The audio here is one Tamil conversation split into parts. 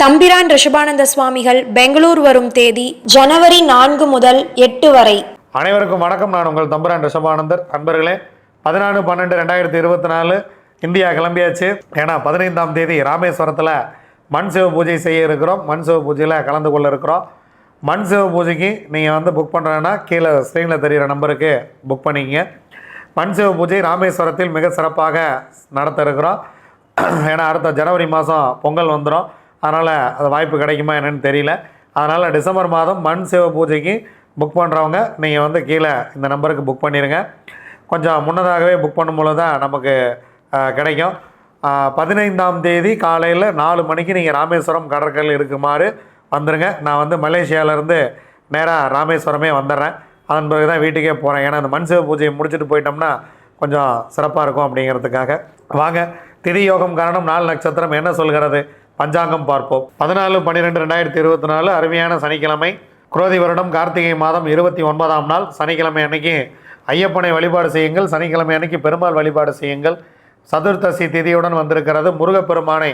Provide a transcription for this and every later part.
தம்பிரான் ரிஷபானந்த சுவாமிகள் பெங்களூர் வரும் தேதி ஜனவரி நான்கு முதல் எட்டு வரை. அனைவருக்கும் வணக்கம். நான் உங்கள் தம்பிரான் ரிஷபானந்தர். அன்பர்களே பதினாலு பன்னெண்டு ரெண்டாயிரத்தி இருபத்தி நாலு இந்தியா கிளம்பியாச்சு. ஏன்னா பதினைந்தாம் தேதி ராமேஸ்வரத்தில் மண் சிவ பூஜை செய்ய இருக்கிறோம். மண் சிவ பூஜையில் கலந்து கொள்ள இருக்கிறோம். மண் சிவ பூஜைக்கு நீங்கள் வந்து புக் பண்ணுறேன்னா கீழே ஸ்க்ரீனில் தெரிகிற நம்பருக்கு புக் பண்ணிக்கங்க. மண் சிவ பூஜை ராமேஸ்வரத்தில் மிக சிறப்பாக நடத்த இருக்கிறோம். ஏன்னா அடுத்த ஜனவரி மாதம் பொங்கல் வந்துடும் அதனால் அது வாய்ப்பு கிடைக்குமா என்னென்னு தெரியல. அதனால் டிசம்பர் மாதம் மண் சிவ பூஜைக்கு புக் பண்ணுறவங்க நீங்கள் வந்து கீழே இந்த நம்பருக்கு புக் பண்ணிடுங்க கொஞ்சம் முன்னதாகவே புக் பண்ணும்போது தான் நமக்கு கிடைக்கும். பதினைந்தாம் தேதி காலையில் நாலு மணிக்கு நீங்கள் ராமேஸ்வரம் கடற்கரையில் இருக்குமாறு வந்துடுங்க நான் வந்து மலேசியாவிலேருந்து நேராக ராமேஸ்வரமே வந்துடுறேன். அதன் பிறகு தான் வீட்டுக்கே போகிறேன் ஏன்னா அந்த மண் சிவ பூஜையை முடிச்சுட்டு போயிட்டோம்னா கொஞ்சம் சிறப்பாக இருக்கும் அப்படிங்கிறதுக்காக. வாங்க திதி யோகம் காரணம் நாலு நட்சத்திரம். என்ன சொல்கிறது? பஞ்சாங்கம் பார்ப்போம். பதினாலு பன்னிரெண்டு ரெண்டாயிரத்தி இருபத்தி நாலு அருமையான சனிக்கிழமை. குரோதி வருடம் கார்த்திகை மாதம் இருபத்தி ஒன்பதாம் நாள். சனிக்கிழமை அன்னைக்கு ஐயப்பனை வழிபாடு செய்யுங்கள். சனிக்கிழமை அன்னைக்கு பெருமாள் வழிபாடு செய்யுங்கள். சதுர்த்தசி திதியுடன் வந்திருக்கிறது. முருகப்பெருமானை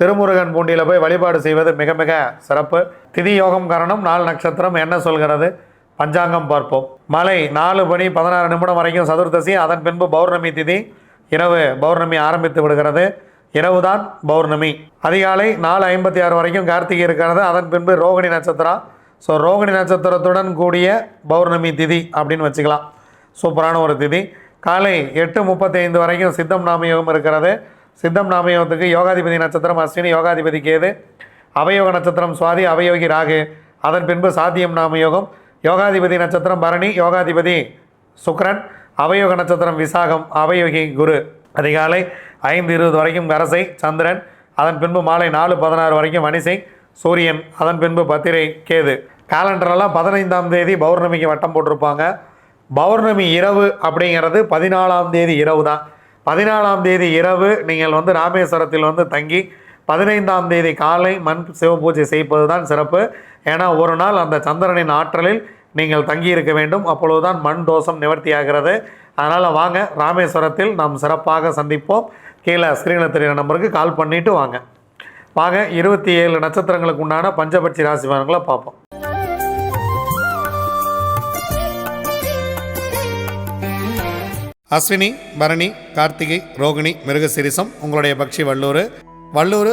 திருமுருகன் பூண்டியில் போய் வழிபாடு செய்வது மிக மிக சிறப்பு. திதி யோகம் காரணம் நாலு நட்சத்திரம் என்ன சொல்கிறது? பஞ்சாங்கம் பார்ப்போம். மலை நாலு மணி பதினாறு நிமிடம் வரைக்கும் சதுர்த்தசி. அதன் பின்பு பௌர்ணமி திதி. இரவு பௌர்ணமி ஆரம்பித்து விடுகிறது. இரவுதான் பௌர்ணமி. அதிகாலை நாலு ஐம்பத்தி ஆறு வரைக்கும் கார்த்திகை இருக்கிறது. அதன் பின்பு ரோகிணி நட்சத்திரம் ஸோ ரோகிணி நட்சத்திரத்துடன் கூடிய பௌர்ணமி திதி அப்படின்னு வச்சுக்கலாம். சூப்பரான ஒரு திதி. காலை எட்டு முப்பத்தைந்து வரைக்கும் சித்தம் நாமயோகம் இருக்கிறது. சித்தம் நாமயோகத்துக்கு யோகாதிபதி நட்சத்திரம் அஸ்வினி யோகாதிபதி கேது அவயோக நட்சத்திரம் சுவாதி அவயோகி ராகு. அதன் பின்பு சாத்தியம் நாமயோகம். யோகாதிபதி நட்சத்திரம் பரணி யோகாதிபதி சுக்ரன் அவயோக நட்சத்திரம் விசாகம் அவயோகி குரு. அதிகாலை ஐந்து இருபது வரைக்கும் அரசை சந்திரன் அதன் பின்பு மாலை நாலு பதினாறு வரைக்கும் வனிசை சூரியன் அதன் பின்பு பத்திரை கேது. கேலண்டரெல்லாம் பதினைந்தாம் தேதி பௌர்ணமிக்கு வட்டம் போட்டிருப்பாங்க. பௌர்ணமி இரவு அப்படிங்கிறது பதினாலாம் தேதி இரவு தான். பதினாலாம் தேதி இரவு நீங்கள் வந்து ராமேஸ்வரத்தில் வந்து தங்கி பதினைந்தாம் தேதி காலை மண் சிவபூஜை செய்வது தான் சிறப்பு. ஏன்னா ஒரு நாள் அந்த சந்திரனின் ஆற்றலில் நீங்கள் தங்கி இருக்க வேண்டும். அப்பொழுதுதான் மண் தோஷம் நிவர்த்தியாகிறது. அதனால் வாங்க ராமேஸ்வரத்தில் நாம் சிறப்பாக சந்திப்போம். கீழே ஸ்க்ரீனில் தெரிகிற நம்பருக்கு கால் பண்ணிவிட்டு வாங்க. வாங்க இருபத்தி ஏழு நட்சத்திரங்களுக்கு உண்டான பஞ்சபட்சி ராசி பலன்களை பார்ப்போம். அஸ்வினி பரணி கார்த்திகை ரோகிணி மிருகசிரிசம் உங்களுடைய பக்ஷி வள்ளூர். வள்ளூர்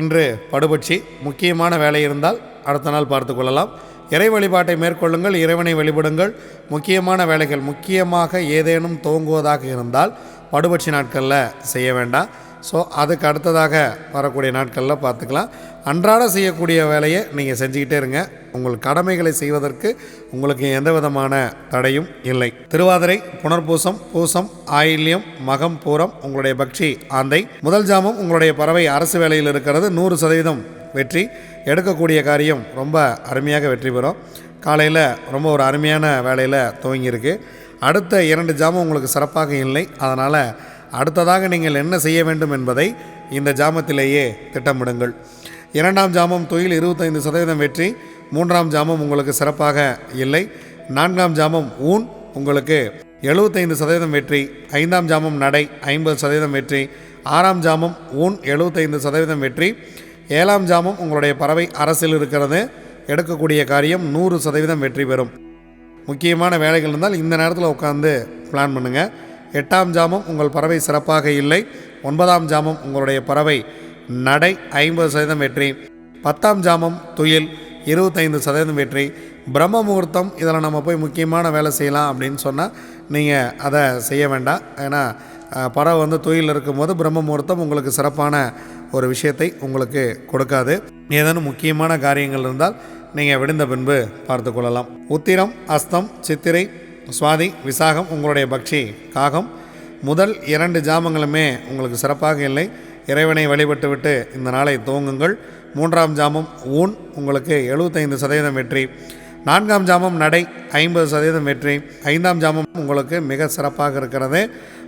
இன்று படுபட்சி முக்கியமான வேலை இருந்தால் அடுத்த நாள் பார்த்து கொள்ளலாம். இறை வழிபாட்டை மேற்கொள்ளுங்கள் இறைவனை வழிபடுங்கள். முக்கியமான வேலைகள் முக்கியமாக ஏதேனும் துவங்குவதாக இருந்தால் படுபட்சி நாட்களில் செய்ய வேண்டாம். ஸோ அதுக்கு அடுத்ததாக வரக்கூடிய நாட்களில் பார்த்துக்கலாம். அன்றாட செய்யக்கூடிய வேலையை நீங்கள் செஞ்சுக்கிட்டே இருங்க. உங்கள் கடமைகளை செய்வதற்கு உங்களுக்கு எந்த விதமான தடையும் இல்லை. திருவாதிரை புனர்பூசம் பூசம் ஆயில்யம் மகம் பூரம் உங்களுடைய பக்ஷி ஆந்தை. முதல் ஜாமம் உங்களுடைய பறவை அரசு வேலையில் இருக்கிறது. நூறு சதவீதம் வெற்றி எடுக்கக்கூடிய காரியம் ரொம்ப அருமையாக வெற்றி பெறும். காலையில் ரொம்ப ஒரு அருமையான வேலையில் துவங்கியிருக்கு. அடுத்த இரண்டு ஜாமம் உங்களுக்கு சிறப்பாக இல்லை. அதனால் அடுத்ததாக நீங்கள் என்ன செய்ய வேண்டும் என்பதை இந்த ஜாமத்திலேயே திட்டமிடுங்கள். இரண்டாம் ஜாமம் தொழில் இருபத்தைந்து சதவீதம் வெற்றி மூன்றாம் ஜாமம் உங்களுக்கு சிறப்பாக இல்லை. நான்காம் ஜாமம் ஊன் உங்களுக்கு எழுபத்தைந்து சதவீதம் வெற்றி ஐந்தாம் ஜாமம் நடை ஐம்பது சதவீதம் வெற்றி ஆறாம் ஜாமம் ஊன் எழுபத்தைந்து சதவீதம் வெற்றி ஏழாம் ஜாமம் உங்களுடைய பறவை அரசில் இருக்கிறது. எடுக்கக்கூடிய காரியம் நூறு சதவீதம் வெற்றி பெறும். முக்கியமான வேலைகள் இருந்தால் இந்த நேரத்தில் உட்காந்து பிளான் பண்ணுங்கள் எட்டாம் ஜாமம் உங்கள் பறவை சிறப்பாக இல்லை. ஒன்பதாம் ஜாமம் உங்களுடைய பறவை நடை ஐம்பது சதவீதம் வெற்றி. பத்தாம் ஜாமம் துயில் இருபத்தைந்து சதவீதம் வெற்றி. பிரம்ம முகூர்த்தம் இதில் நம்ம போய் முக்கியமான வேலை செய்யலாம் அப்படின்னு சொன்னால் நீங்கள் அதை செய்ய வேண்டாம். ஏன்னா பறவை வந்து தொழில் இருக்கும்போது பிரம்ம முகூர்த்தம் உங்களுக்கு சிறப்பான ஒரு விஷயத்தை உங்களுக்கு கொடுக்காது. ஏதேனும் முக்கியமான காரியங்கள் இருந்தால் நீங்கள் விடுந்த பின்பு பார்த்து கொள்ளலாம். உத்திரம் அஸ்தம் சித்திரை சுவாதி விசாகம் உங்களுடைய பக்ஷி காகம். முதல் இரண்டு ஜாமங்களுமே உங்களுக்கு சிறப்பாக இல்லை. இறைவனை வழிபட்டு விட்டு இந்த நாளை துவங்குங்கள். மூன்றாம் ஜாமம் ஊன் உங்களுக்கு எழுபத்தைந்து சதவீதம் வெற்றி. நான்காம் ஜாமம் நடை ஐம்பது சதவீதம் வெற்றி. ஐந்தாம் ஜாமம் உங்களுக்கு மிக சிறப்பாக இருக்கிறது.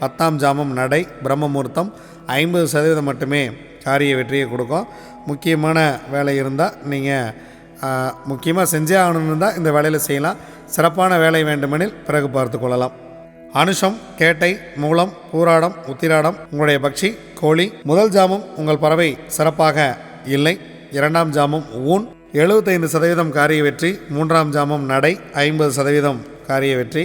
பத்தாம் ஜாமம் நடை பிரம்மமுகூர்த்தம் ஐம்பது சதவீதம் மட்டுமே காரிய வெற்றியை கொடுக்கும். முக்கியமான வேலை இருந்தால் நீங்கள் முக்கியமாக செஞ்சே ஆகணும்னு தான் இந்த வேலையில் செய்யலாம். சிறப்பான வேலை வேண்டுமெனில் பிறகு பார்த்து கொள்ளலாம். அனுஷம் கேட்டை மூலம் பூராடம் உத்திராடம் உங்களுடைய பக்ஷி கோழி. முதல் ஜாமம் உங்கள் பறவை சிறப்பாக இல்லை. இரண்டாம் ஜாமம் ஊன். எழுபத்தைந்து சதவீதம் காரிய வெற்றி. மூன்றாம் ஜாமம் நடை. ஐம்பது சதவீதம் காரிய வெற்றி.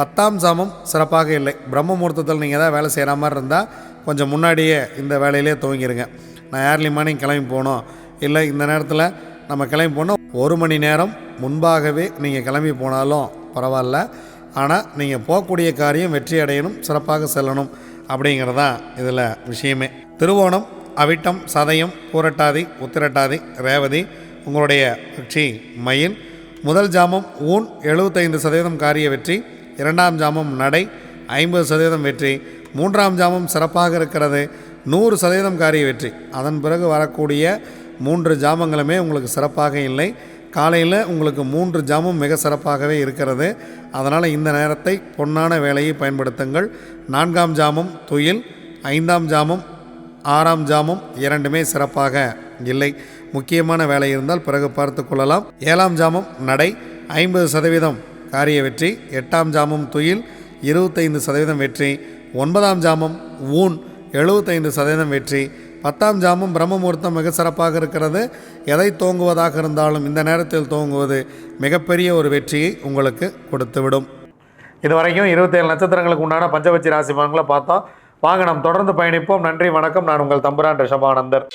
பத்தாம் சாமம் சிறப்பாக இல்லை. பிரம்ம முகூர்த்தத்தில் நீங்கள் ஏதாவது வேலை செய்கிற மாதிரி இருந்தால் கொஞ்சம் முன்னாடியே இந்த வேலையிலே துவங்கிடுங்க நான் ஏர்லி மார்னிங் கிளம்பி போகணும். இல்லை இந்த நேரத்தில் நம்ம கிளம்பி போனோம் ஒரு மணி நேரம் முன்பாகவே நீங்கள் கிளம்பி போனாலும் பரவாயில்ல. ஆனால் நீங்கள் போகக்கூடிய காரியம் வெற்றி அடையணும் சிறப்பாக செல்லணும் அப்படிங்கிறதான் இதில் விஷயமே. திருவோணம் அவிட்டம் சதயம் பூரட்டாதி உத்திரட்டாதி ரேவதி உங்களுடைய வெற்றி மயில். முதல் ஜாமம் ஊன் எழுபத்தைந்து சதவீதம் காரிய வெற்றி. இரண்டாம் ஜாமம் நடை ஐம்பது சதவீதம் வெற்றி மூன்றாம் ஜாமம் சிறப்பாக இருக்கிறது நூறு சதவீதம் காரிய வெற்றி. அதன் பிறகு வரக்கூடிய மூன்று ஜாமங்களுமே உங்களுக்கு சிறப்பாக இல்லை. காலையில் உங்களுக்கு மூன்று ஜாமும் மிக சிறப்பாகவே இருக்கிறது. அதனால் இந்த நேரத்தை பொன்னான வேலையை பயன்படுத்துங்கள். நான்காம் ஜாமம் துயில் ஐந்தாம் ஜாமம் ஆறாம் ஜாமம் இரண்டுமே சிறப்பாக இல்லை. முக்கியமான வேலை இருந்தால் பிறகு பார்த்து கொள்ளலாம். ஏழாம் ஜாமம் நடை ஐம்பது சதவீதம் காரிய வெற்றி எட்டாம் ஜாமம் துயில் இருபத்தைந்து சதவீதம் வெற்றி ஒன்பதாம் ஜாமம் ஊன் எழுபத்தைந்து சதவீதம் வெற்றி பத்தாம் ஜாமம் பிரம்மமுகூர்த்தம் மிக சிறப்பாக இருக்கிறது. எதை தோங்குவதாக இருந்தாலும் இந்த நேரத்தில் தோங்குவது மிகப்பெரிய ஒரு வெற்றியை உங்களுக்கு கொடுத்துவிடும். இது வரைக்கும் இருபத்தேழு நட்சத்திரங்களுக்கு உண்டான பஞ்சபட்சி ராசி பலன்களை பார்த்தோம் வாங்க நாம் தொடர்ந்து பயணிப்போம். நன்றி வணக்கம். நான் உங்கள் தம்புரான் ரிஷபானந்தர்.